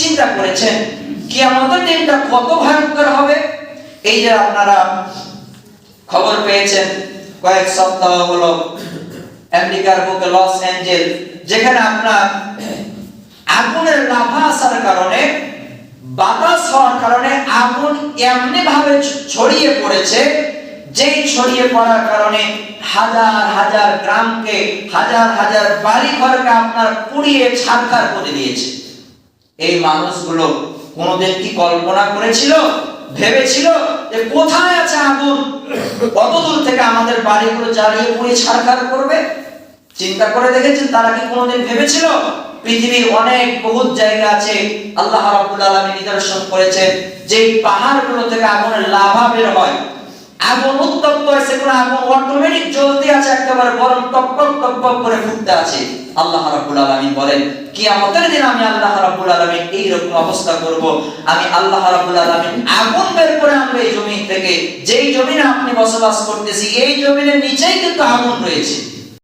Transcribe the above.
চিন্তা করেছেন কিয়ামতের দিনটা কত ভয়ঙ্কর হবে? এই যে আপনারা খবর পেয়েছেন, কয়েক সপ্তাহ হলো আমেরিকার বুকে লস অ্যাঞ্জেল, যেখানে আপনার আগুনের লাভা আসার কারণে, বাতাস হওয়ার কারণে আগুন এমনি ভাবে ছড়িয়ে পড়েছে। যেই ছড়িয়ে পড়ার কারণে হাজার হাজার গ্রামকে, হাজার হাজার বাড়ি ঘরকে আপনার পুড়িয়ে ছারখার করে দিয়েছে। এই মানুষগুলো কোনোদিন কি কল্পনা করেছিল, ভেবেছিল যে কোথায় আছে আগুন? কত দূর থেকে আমাদের বাড়িগুলো জ্বালিয়ে পুড়িয়ে ছারখার করবে? চিন্তা করে দেখেছেন তারা কি কোনোদিন ভেবেছিল? পৃথিবীর অনেক বহুত জায়গা আছে, আল্লাহ রাব্বুল আলামিন নিদর্শন করেছেন যে পাহাড়গুলো থেকে আগুনের লাভা বের হয়। আগুন উত্তপ্ত হয়েছে, কোন আগুন একেবারে বরং টকটক করে ফুটতে আছে। আল্লাহ রাব্বুল আলামিন বলেন, কিয়ামতের দিন আমি আল্লাহ রাব্বুল আলামিন এই রকম অবস্থা করব। আমি আল্লাহ রাব্বুল আলামিন আগুন বের করে আনব এই জমিন থেকে। যেই জমিনে আপনি বসবাস করতেছি, এই জমিনের নিচেই কিন্তু আগুন রয়েছে।